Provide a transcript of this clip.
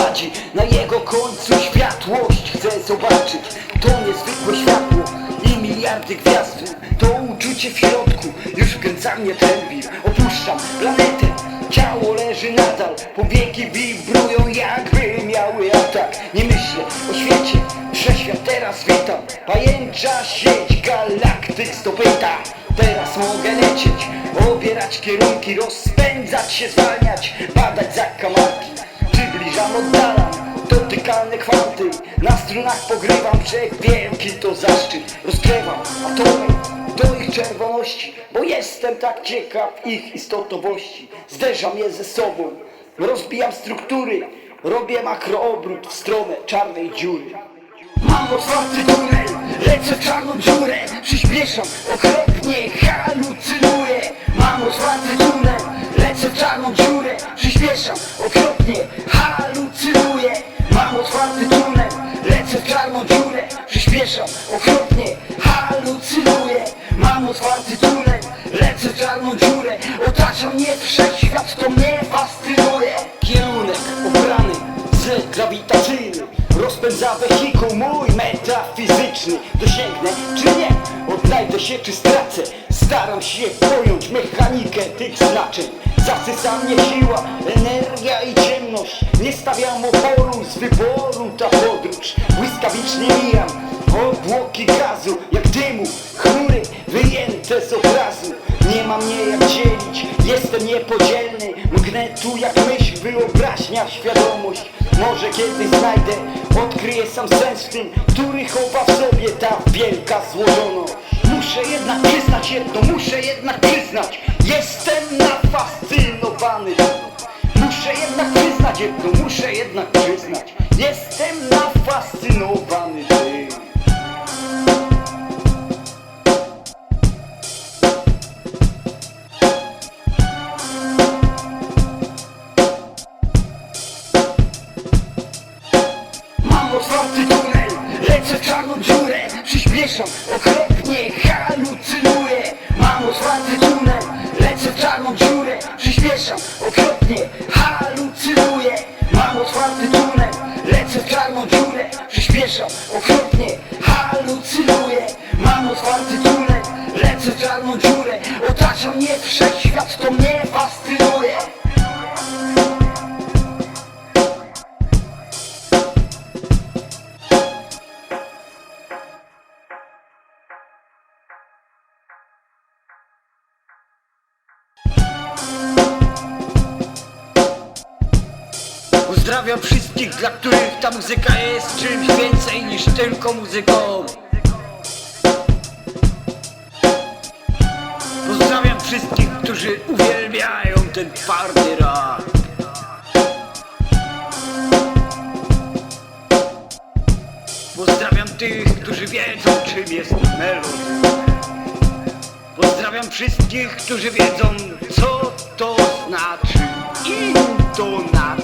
prowadzi Na jego końcu światłość chcę zobaczyć. To niezwykłe światło i miliardy gwiazd. To uczucie w środku już wkręca mnie wir. Opuszczam planetę, ciało leży nadal. Powieki wibrują jakby miały atak. Nie myślę o świecie, wszechświat teraz witam Pajęcza sieć galaktyk zdobyta Teraz mogę lecieć, obierać kierunki Rozpędzać się, zwalniać, badać zakamarki dotykalne kwanty Na strunach pogrywam wszech wielki to zaszczyt. Rozgrywam atomy do ich czerwoności Bo jestem tak ciekaw ich istotowości Zderzam je ze sobą, rozbijam struktury Robię makroobrót w stronę czarnej dziury. Mam otwarty tunel, lecę w czarną dziurę Przyspieszam, okropnie halucynuję. Mam otwarty tunel, lecę w czarną dziurę Przyspieszam, okropnie czarną dziurę Przyspieszam, okropnie halucynuję Mam otwarty tunel, lecę w czarną dziurę. Otacza mnie wszechświat, to mnie fascynuje. Kierunek obrany, z grawitacyjny Rozpędza wehikuł. Mój metafizyczny Dosięgnę czy nie? Odnajdę się czy stracę. Staram się pojąć mechanikę tych znaczeń Zasysa mnie siła, energia i ciemność. Nie stawiam oporu z wyboru ta podróż. Błyskawicznie mijam obłoki gazu Jak dymu, chmury wyjęte z obrazu. Nie ma mnie jak dzielić, jestem niepodzielny. Mgnę tu jak myśl, wyobraźnia, świadomość. Może kiedyś znajdę, odkryję sam sens w tym Który chowa w sobie ta wielka złożoność Muszę jednak przyznać jedno, muszę jednak przyznać Jestem nafascynowany. Muszę jednak przyznać jedno, muszę jednak przyznać. Jestem nafascynowany. Mam otwarty tunel, lecę w czarną dziurę. Przyspieszam, okropnie halucynuję. Mam otwarty tunel, czarną dziurę Przyspieszam, okropnie halucynuję. Mam otwarty tunel, lecę w czarną dziurę Przyspieszam, okropnie halucynuję. Mam otwarty tunel, lecę w czarną dziurę. Otacza mnie wszechświat, to mnie fascynuje Pozdrawiam wszystkich, dla których ta muzyka jest czymś więcej niż tylko muzyką. Pozdrawiam wszystkich, którzy uwielbiają ten twardy rap. Pozdrawiam tych, którzy wiedzą czym jest melodia. Pozdrawiam wszystkich, którzy wiedzą co to znaczy intonacja.